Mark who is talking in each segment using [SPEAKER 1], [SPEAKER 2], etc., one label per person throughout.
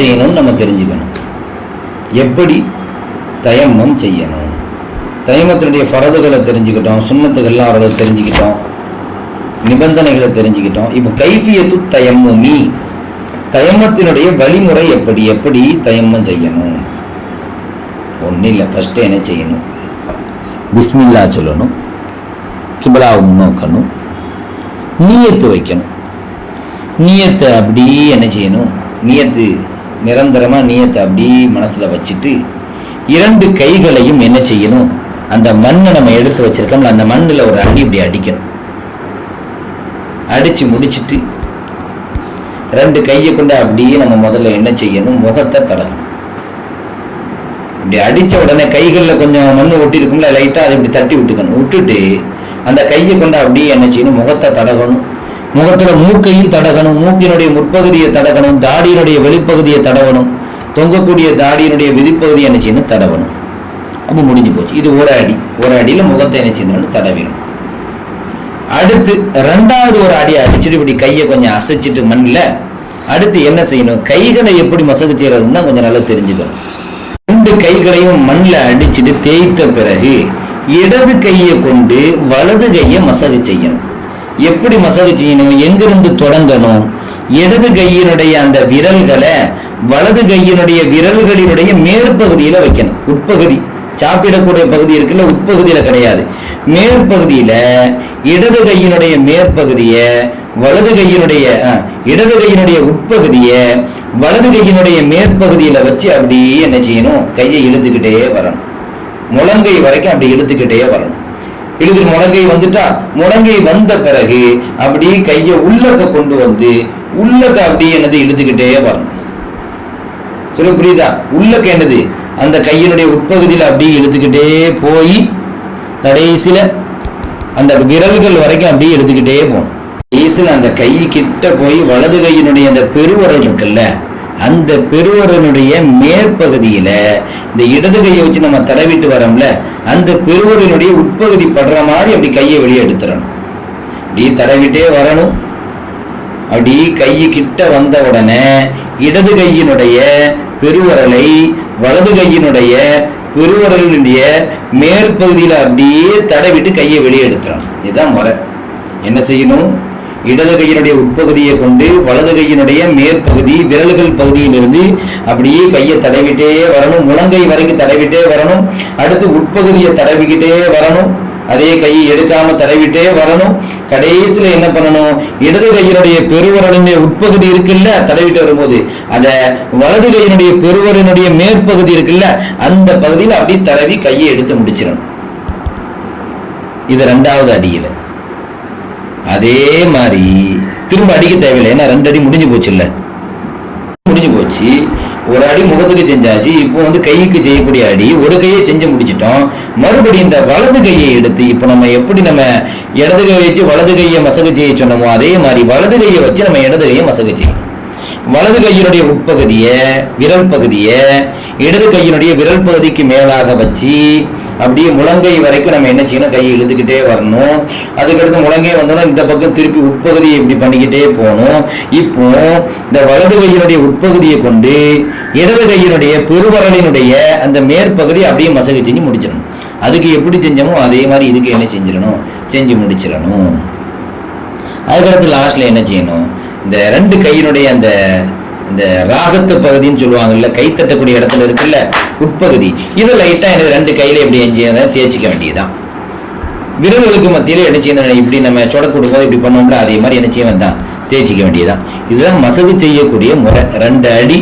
[SPEAKER 1] செய்யணும்னு நம்ம தெரிஞ்சுக்கணும். எப்படி தயம்மம் செய்யணும்? தயமத்தினுடைய ஃபரதுகளை தெரிஞ்சுக்கிட்டோம் சுண்ணத்துகள்லாம் அவர்கள் தெரிஞ்சுக்கிட்டோம் நிபந்தனைகளை தெரிஞ்சுக்கிட்டோம். இப்போ கைஃபியத்து தயம்முமி தயம்மத்தினுடைய வழிமுறை எப்படி எப்படி தயம்மம் செய்யணும்? ஒன்றும் இல்லை ஃபஸ்ட்டு என்ன செய்யணும்? பிஸ்மில்லா சொல்லணும் கிபலாவை முன்னோக்கணும் நீயத்து வைக்கணும். நீயத்தை அப்படி என்ன செய்யணும்? நீயத்து நிரந்தரமாக நீயத்தை அப்படியே மனசில் வச்சுட்டு இரண்டு கைகளையும் என்ன செய்யணும்? அந்த மண்ணை நம்ம எடுத்து வச்சிருக்கோம்ல அந்த மண்ணில் ஒரு அடி இப்படி அடிக்கணும். அடித்து முடிச்சிட்டு ரெண்டு கையை கொண்டு அப்படியே நம்ம முதல்ல என்ன செய்யணும்? முகத்தை தடணும். இப்படி அடிச்ச உடனே கைகளில் கொஞ்சம் மண் ஒட்டி இருக்கும்ல லைட்டாக அதை இப்படி தட்டி விட்டுக்கணும். விட்டுட்டு அந்த கையை கொண்டு அப்படியே என்ன செய்யணும்? முகத்தை தடகணும் முகத்துல மூக்கையும் தடகணும் மூக்கினுடைய முற்பகுதியை தடகணும் தாடியினுடைய வெளிப்பகுதியை தடவணும் தொங்கக்கூடிய தாடியினுடைய விதிப்பகுதியை என்ன செய்யணும்? தடவணும். அப்போ முடிஞ்சு போச்சு. இது ஒரு அடி. ஒரு அடியில் முகத்தை என்ன செய்யணும் தடவிடும் அடுத்து ரெண்டாவது ஒரு அடி அடிச்சுட்டு இப்படி கையை கொஞ்சம் அசைச்சிட்டு மண்ணில் அடுத்து என்ன செய்யணும்? கைகளை எப்படி மசகு செய்யறதுன்னு கொஞ்சம் நல்லா தெரிஞ்சுக்கணும். ரெண்டு கைகளையும் மண்ணில் அடிச்சுட்டு தேய்த்த பிறகு இடது கையை கொண்டு வலது கையை மசகு செய்யணும். எப்படி மசகு செய்யணும்? எங்கிருந்து தொடங்கணும்? இடது கையினுடைய அந்த விரல்களை வலது கையினுடைய விரல்களினுடைய மேற்பகுதியில வைக்கணும். உட்பகுதி. சாப்பிடக்கூடிய பகுதி இருக்குல்ல உட்பகுதியில கிடையாது. மேற்பகுதியில இடது கையினுடைய மேற்பகுதியை வலது கையினுடைய இடது கையினுடைய உட்பகுதியை வலது கையினுடைய மேற்பகுதியில வச்சு அப்படியே என்ன செய்யணும்? கையை இழுத்துக்கிட்டே வரணும். முழங்கை வரைக்கும் அப்படி இழுத்துக்கிட்டே வரணும். இழுத்து முடங்கை வந்துட்டா? முடங்கை வந்த பிறகு அப்படியே கையை உள்ளக்க கொண்டு வந்து உள்ளக்க அப்படியே என்னது இழுத்துக்கிட்டே வரணும். சொல்ல புரியுதா? உள்ளக்க என்னது? அந்த கையினுடைய உட்பகுதியில் அப்படியே இழுத்துக்கிட்டே போய் கடைசியில அந்த விரல்கள் வரைக்கும் அப்படியே எடுத்துக்கிட்டே போகணும். கடைசியில் அந்த கை கிட்ட போய் வலது கையினுடைய அந்த பெருவரல் இருக்குல்ல அந்த பெருவரனுடைய மேற்பகுதியில இந்த இடது கையை வச்சு நம்ம தடவிட்டு வரோம்ல அந்த பெருவரனுடைய உட்பகுதி படுற மாதிரி அப்படி கையை வெளியே எடுத்துடணும். அப்படி தடவிட்டே வரணும். அப்படி கை கிட்ட வந்த உடனே இடது கையினுடைய பெருவரலை வலது கையினுடைய பெருவரலினுடைய மேற்பகுதியில அப்படியே தடவிட்டு கையை வெளியே எடுத்துடணும். இதுதான் முறை. என்ன செய்யணும்? இடது கையினுடைய உட்பகுதியை கொண்டு வலது கையினுடைய மேற்பகுதி விரல்கள் பகுதியிலிருந்து அப்படியே கையை தடவிட்டே வரணும். முழங்கை வரைக்கும் தடவிட்டே வரணும். அடுத்து உட்பகுதியை தடவிக்கிட்டே வரணும். அதே கையை எடுக்காம தடவிட்டே வரணும். கடைசியில என்ன பண்ணணும்? இடது கையினுடைய பெருவரனுடைய உட்பகுதி இருக்குல்ல தடவிட்டு வரும்போது. அத வலது கையினுடைய பெருவரனுடைய மேற்பகுதி இருக்குல்ல அந்த பகுதியில் அப்படியே தடவி கையை எடுத்து முடிச்சிடணும். இது ரெண்டாவது அடியில. அதே மாதிரி திரும்ப அடிக்க தேவையில்லை. ஏன்னா ரெண்டு அடி முடிஞ்சு போச்சு முடிஞ்சு போச்சு. ஒரு அடி முகத்துக்கு செஞ்சாச்சு. இப்போ வந்து கைக்கு செய்யக்கூடிய அடி. ஒரு கையை செஞ்சு முடிச்சிட்டோம். மறுபடியும் இந்த வலது கையை எடுத்து இப்போ நம்ம எப்படி நம்ம இடது கையை வச்சு வலது கையை மசகு செய்ய சொன்னோமோ அதே மாதிரி வலது கையை வச்சு நம்ம இடது கையை மசகு செய்யும் வலது கையினுடைய உட்பகுதியை விரல் பகுதியை இடது கையினுடைய விரல் பகுதிக்கு மேலாக வச்சு அப்படியே முழங்கை வரைக்கும் நம்ம என்ன செய்யணும்? கையை இழுத்துக்கிட்டே வரணும். அதுக்கடுத்து முழங்கை வந்தோம்னா இந்த பக்கம் திருப்பி உட்பகுதியை இப்படி பண்ணிக்கிட்டே போகணும். இப்போ இந்த வலது கையினுடைய உட்பகுதியை கொண்டு இடது கையினுடைய பெருவரலினுடைய அந்த மேற்பகுதி அப்படியே மசகு செஞ்சு முடிச்சிடணும். அதுக்கு எப்படி செஞ்சோமோ அதே மாதிரி இதுக்கு என்ன செஞ்சிடணும்? செஞ்சு முடிச்சிடணும். அதுக்கடுத்து லாஸ்ட்ல என்ன செய்யணும்? இந்த ரெண்டு கையினுடைய அந்த இந்த ராகத்து பகுதின்னு சொல்லுவாங்கல்ல கை தட்டக்கூடிய இடத்துல இருக்குல்ல உட்பகுதி. இது லைட்டா எனக்கு ரெண்டு கையில எப்படி எஞ்சியதை தேய்ச்சிக்க வேண்டியதுதான். விரல்களுக்கு மத்தியில என்ன செய்யணும்? இப்படி நம்ம சொட கொடுக்கும்போது இப்படி பண்ணோம்ல அதே மாதிரி என்ன செய்ய வேண்டாம்? தேய்ச்சிக்க வேண்டியதுதான். இதுதான் மசகு செய்யக்கூடிய முறை. ரெண்டு அடி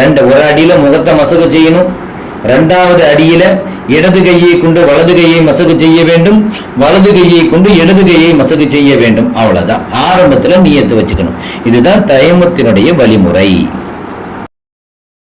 [SPEAKER 1] ரெண்டு ஒரு அடியில முகத்தை மசகு செய்யணும். ரெண்டாவது அடியில இடது கையை கொண்டு வலது கையை மசகு செய்ய வேண்டும். வலது கையை கொண்டு இடது கையை மசகு செய்ய வேண்டும். அவ்வளவுதான். ஆரம்பத்துல நீயத்து வச்சுக்கணும். இதுதான் தயமத்தினுடைய வழிமுறை.